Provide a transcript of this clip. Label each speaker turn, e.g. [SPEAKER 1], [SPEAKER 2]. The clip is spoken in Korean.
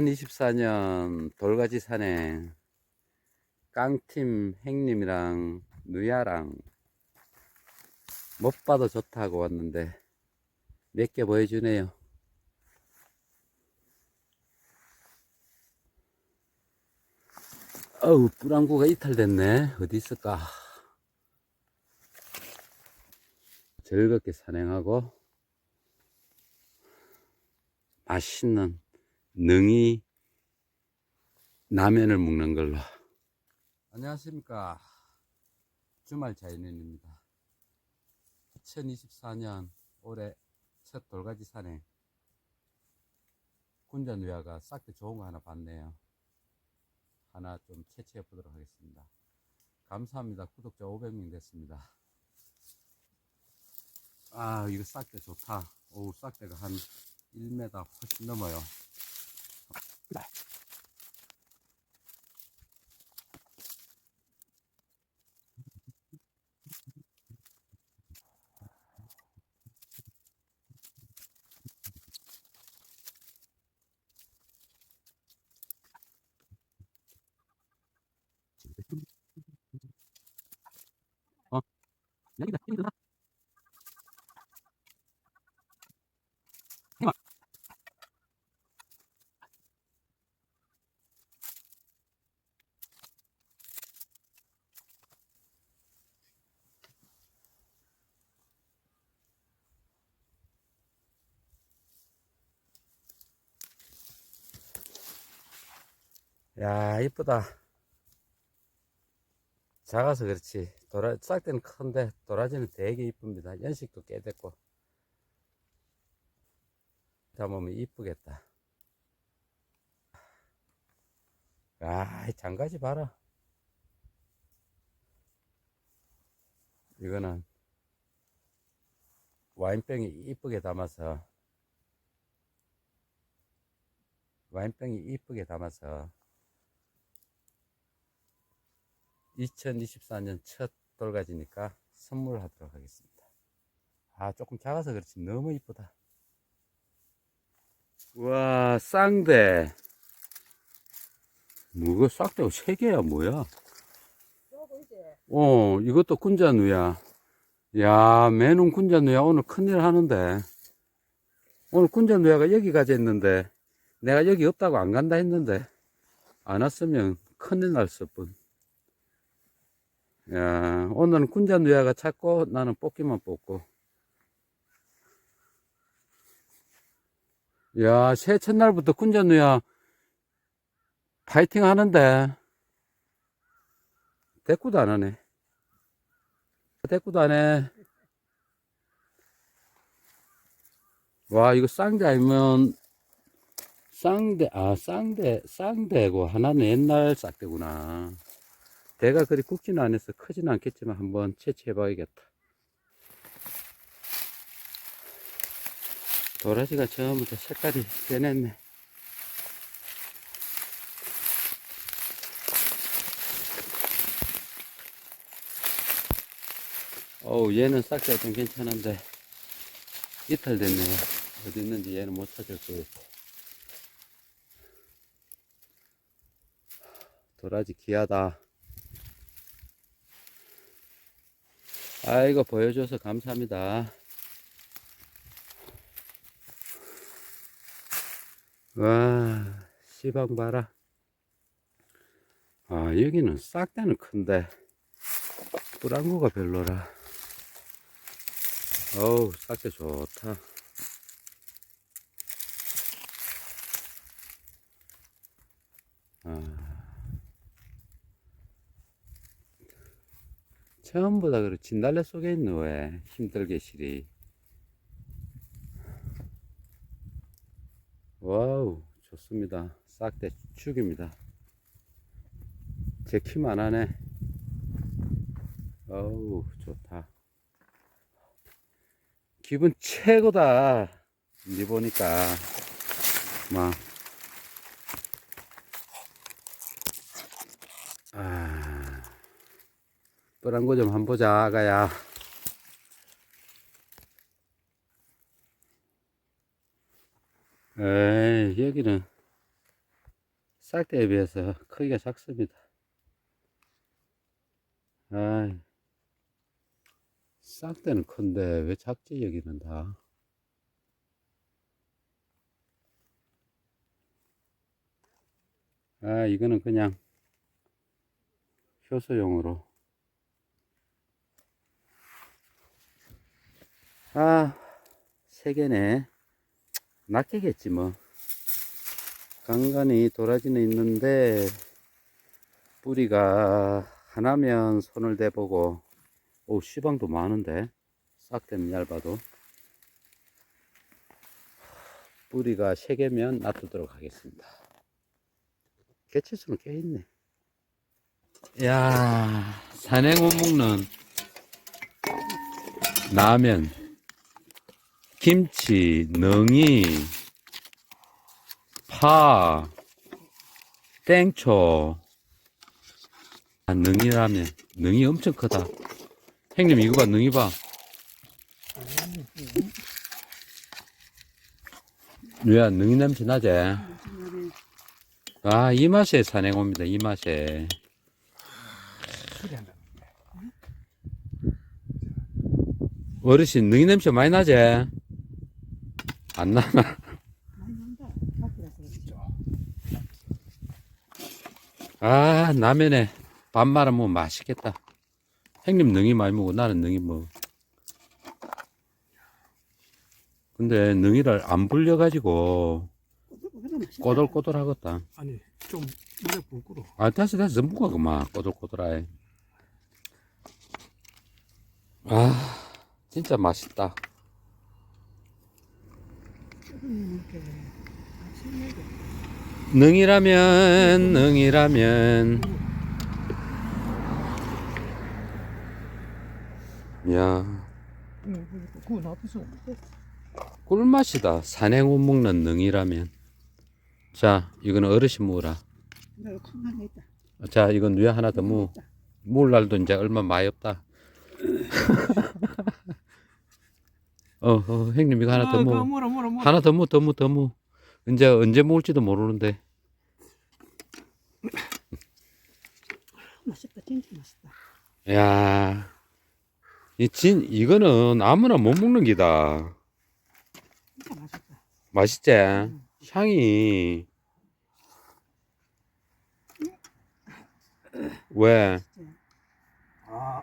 [SPEAKER 1] 2024년 돌가지 산행 깡팀 행님이랑 누야랑 못 봐도 좋다고 왔는데 몇 개 보여주네요. 어우, 뿌랑구가 이탈됐네. 어디 있을까? 즐겁게 산행하고 맛있는 능이 라면을 먹는 걸로. 안녕하십니까. 주말 자연인입니다. 2024년 올해 첫 돌가지. 군전 위아가 싹도 좋은 거 하나 봤네요. 하나 좀 채취해 보도록 하겠습니다. 감사합니다. 구독자 500명 됐습니다. 아, 이거 싹대 좋다. 오, 싹대가 한 1m 훨씬 넘어요. 어? 여기다, 여기다. 야, 이쁘다. 작아서 그렇지. 도라, 싹대는 큰데, 도라지는 되게 이쁩니다. 연식도 꽤 됐고. 담으면 이쁘겠다. 야, 이 장가지 봐라. 이거는 와인병이 이쁘게 담아서, 와인병이 이쁘게 담아서, 2024년 첫 돌가지니까 선물하도록 하겠습니다. 아, 조금 작아서 그렇지. 너무 이쁘다. 와, 쌍대. 뭐가 싹대가 세 개야, 뭐야? 어, 이것도 군자누야. 야, 매는 군자누야. 오늘 큰일 하는데. 오늘 군자누야가 여기까지 했는데, 내가 여기 없다고 안 간다 했는데, 안 왔으면 큰일 났을 뿐. 야, 오늘은 군자누야가 찾고 나는 뽑기만 뽑고. 야, 새해 첫날부터 군자누야 파이팅 하는데 대꾸도 안 하네. 대꾸도 안 해. 와, 이거 쌍대 아니면 쌍대, 아, 쌍대, 쌍대고 하나는 옛날 싹대구나. 대가 그리 굵지는 않아서 크지는 않겠지만 한번 채취해 봐야겠다. 도라지가 처음부터 색깔이 변했네. 어우, 얘는 싹다 좀 괜찮은데, 이탈됐네요. 어디 있는지 얘는 못 찾을 거예요. 도라지 귀하다. 아이고, 보여줘서 감사합니다. 와, 시방 봐라. 아, 여기는 싹다는 큰데, 뿌랑구가 별로라. 어우, 싹대 좋다. 처음보다 그래. 진달래 속에 있는 왜? 힘들게 실이. 와우 좋습니다. 싹대 죽입니다. 제 키만 하네. 어우 좋다. 기분 최고다. 니 보니까. 막 뻔한 거좀 한번 보자, 아가야. 에이, 여기는 싹대에 비해서 크기가 작습니다. 아, 싹대는 큰데 왜 작지 여기는 다? 아, 이거는 그냥 효소용으로. 아, 세 개네. 낚이겠지 뭐. 간간히 도라지는 있는데 뿌리가 하나면 손을 대보고 오 시방도 많은데. 싹대는 얇아도. 뿌리가 세 개면 놔두도록 하겠습니다. 개체수는 꽤 있네. 야 산행 못 먹는 라면 김치 능이 파, 땡초, 아, 능이라면, 능이 엄청 크다. 형님, 이거 봐, 능이 봐. 누야, 능이 냄새 나지? 아, 이 맛에 산행 옵니다, 이 맛에. 어르신, 능이 냄새 많이 나지? 안 나나? 아, 라면에 밥 말아 먹으면 맛있겠다. 형님 능이 많이 먹고 나는 능이 먹어. 근데 능이를 안 불려가지고. 꼬들꼬들하겠다.
[SPEAKER 2] 아니 좀 물에 불끄러
[SPEAKER 1] 아, 됐어, 됐어. 무가 그만 꼬들꼬들해. 아, 진짜 맛있다.
[SPEAKER 3] 조금 이렇게 아침에도
[SPEAKER 1] 능이라면, 능이라면. 야, 꿀맛이다. 산행 못 먹는 능이라면. 자, 이거는 어르신
[SPEAKER 3] 있다.
[SPEAKER 1] 자, 이건 누에 하나 더 무. 물 날도 이제 얼마 많이 없다. 어, 어, 형님 이거 하나
[SPEAKER 2] 더뭐
[SPEAKER 1] 무.
[SPEAKER 2] 뭐라 뭐라 뭐
[SPEAKER 1] 하나 더 무, 더 무, 더 무. 이제 언제 먹을지도 모르는데.
[SPEAKER 3] 맛있다. 진짜 맛있다.
[SPEAKER 1] 야, 이 진, 이거는 아무나 못 먹는 기다.
[SPEAKER 3] 진짜 맛있다.
[SPEAKER 1] 맛있지? 향이. 왜?
[SPEAKER 2] 아